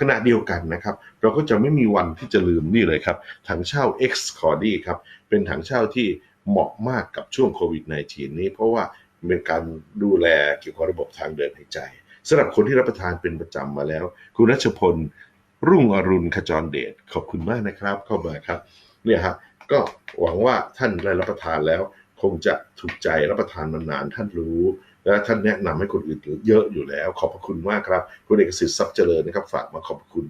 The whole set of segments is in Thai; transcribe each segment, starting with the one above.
ขณะเดียวกันนะครับ เราก็จะไม่มีวันที่จะลืมนี่เลยครับถังเช่า X c o r d y ครับ เป็นถังเช่าที่เหมาะมากกับช่วงโควิด -19 นี้ เพราะว่าเป็นการดูแลเกี่ยวกับระบบทางเดินหายใจสำหรับคนที่รับประทานเป็นประจำมาแล้ว คุณรัชพล รุ่งอรุณขจรเดชขอบคุณมากนะครับ เข้ามาครับเนี่ยฮะก็หวังว่าท่านได้รับประทานแล้ว คงจะถูกใจรับประทานมานานท่านรู้ และท่านแนะนำให้คนอื่นเยอะอยู่แล้ว ขอบพระคุณมากครับ คุณเอกสิทธิ์ทรัพย์เจริญนะครับฝากมาขอบคุณ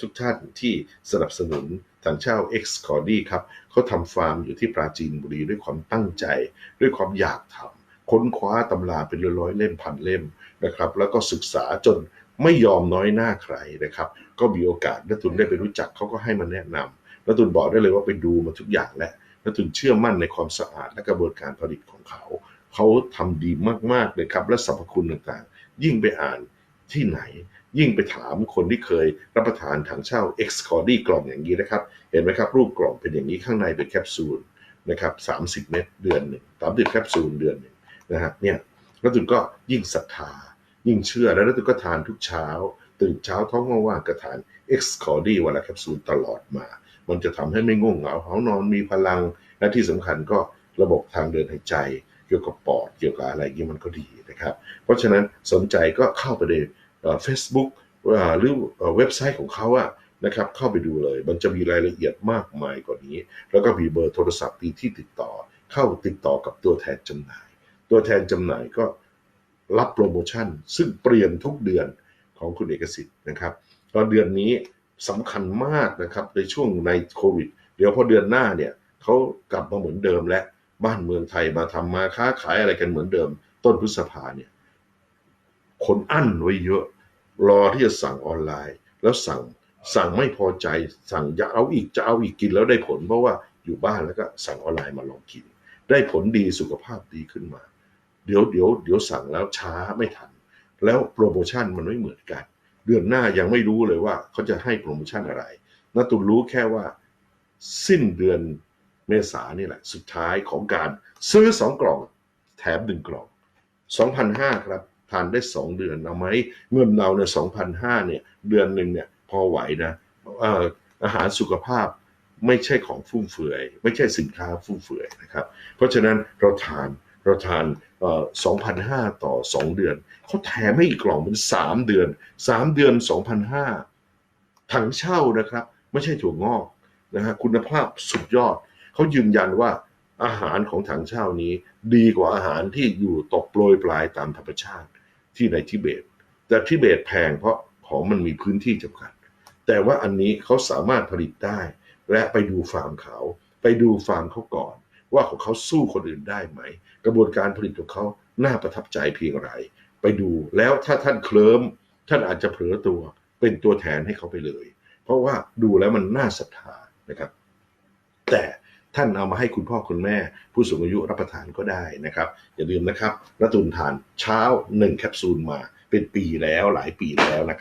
ทุกท่านที่สนับสนุนทางเช่า X c o r d y ครับเขาทำฟาร์มอยู่ที่ปราจีนบุรีด้วยความตั้งใจ ด้วยความอยากทำค้นคว้าตำราเป็นร้อยเล่มพันเล่มนะครับแล้วก็ศึกษาจนไม่ยอมน้อยหน้าใครนะครับ ก็มีโอกาสนัตุนได้ไปรู้จักเขาก็ให้มาแนะนำนัตุนบอกได้เลยว่าไปดูมาทุกอย่างแล้วนัตุนเชื่อมั่นในความสะอาดและกระบวนการผลิตของเขา เขาทำดีมากๆเลยครับ และสรรพคุณต่างๆ ยิ่งไปอ่านที่ไหน ยิ่งไปถามคนที่เคยรับประทานถังเช่า X c o r d y กล่องอย่างนี้นะครับ เห็นไหมครับ รูปกล่องเป็นอย่างนี้ข้างในเป็นแคปซูลนะครับ30 เม็ดเดือนหนึ่งสามสิบแคปซูลเดือนหนึ่งนะฮะเนี่ยแล้วตุนก็ยิ่งศรัทธา ยิ่งเชื่อแล้วแล้วตุนก็ทานทุกเช้า ตื่นเช้าท้องว่างๆก็ทาน X c o r d y วันละแคปซูลตลอดมา มันจะทำให้ไม่ง่วงเหงาเหานอนมีพลัง และที่สำคัญก็ระบบทางเดินหายใจ เกี่ยวกับปอดเกี่ยวกับอะไรอย่างนี้มันก็ดีนะครับ เพราะฉะนั้นสนใจก็เข้าไปในเฟซบุ๊กหรือเว็บไซต์ของเขาอะนะครับเข้าไปดูเลย มันจะมีรายละเอียดมากมายกว่านี้ แล้วก็มีเบอร์โทรศัพท์ที่ที่ติดต่อ เข้าติดต่อกับตัวแทนจำหน่าย ตัวแทนจำหน่ายก็รับโปรโมชั่น ซึ่งเปลี่ยนทุกเดือนของคุณเอกสิทธิ์นะครับตอนเดือนนี้สำคัญมากนะครับในช่วงในโควิด เดี๋ยวพอเดือนหน้าเนี่ยเขากลับมาเหมือนเดิมและ บ้านเมืองไทยมาทำมาค้าขายอะไรกันเหมือนเดิม ต้นพฤษภาเนี่ยคนอั้นไว้เยอะ รอที่จะสั่งออนไลน์ แล้วสั่งสั่งไม่พอใจ สั่งจะเอาอีกจะเอาอีกกินแล้วได้ผล เพราะว่าอยู่บ้านแล้วก็สั่งออนไลน์มาลองกิน ได้ผลดีสุขภาพดีขึ้นมา เดี๋ยวเดี๋ยวเดี๋ยวสั่งแล้วช้าไม่ทัน แล้วโปรโมชั่นมันไม่เหมือนกัน เดือนหน้ายังไม่รู้เลยว่าเขาจะให้โปรโมชั่นอะไรนาตุนรู้แค่ว่าสิ้นเดือน เมษานี่แหละ สุดท้ายของการซื้อสองกล่อง แถมหนึ่งกล่อง 2,500 ครับ ทานได้ 2 เดือนเอาไหมเงินเราเนี่ย2,500 เนี่ย เดือนหนึ่งเนี่ย พอไหวนะอออาหารสุขภาพไม่ใช่ของฟุ่มเฟือย ไม่ใช่สินค้าฟุ่มเฟือยนะครับ เพราะฉะนั้นเราทานเราทานเอ่อ2,500 ต่อ 2 เดือน เขาแถมให้อีกกล่องเป็น 3 เดือน 3 เดือน 2,500ถังเช่านะครับ ไม่ใช่ถั่วงอกนะฮะคุณภาพสุดยอด เขายืนยันว่าอาหารของถังเช่านี้ ดีกว่าอาหารที่อยู่ตกโปรยปลายตามธรรมชาติที่ในทิเบต แต่ทิเบตแพงเพราะของมันมีพื้นที่จำกัด แต่ว่าอันนี้เขาสามารถผลิตได้ และไปดูฟาร์มเขาไปดูฟาร์มเขาก่อน ว่าของเขาสู้คนอื่นได้ไหม กระบวนการผลิตของเขาน่าประทับใจเพียงไร ไปดูแล้วถ้าท่านเคลิ้มท่านอาจจะเผลอตัวเป็นตัวแทนให้เขาไปเลย เพราะว่าดูแล้วมันน่าศรัทธานะครับ แต่ ท่านเอามาให้คุณพ่อคุณแม่ ผู้สูงอายุรับประทานก็ได้นะครับ อย่าลืมนะครับรัตุนทานเช้า 1 แคปซูลมาเป็นปีแล้วหลายปีแล้วนะครับ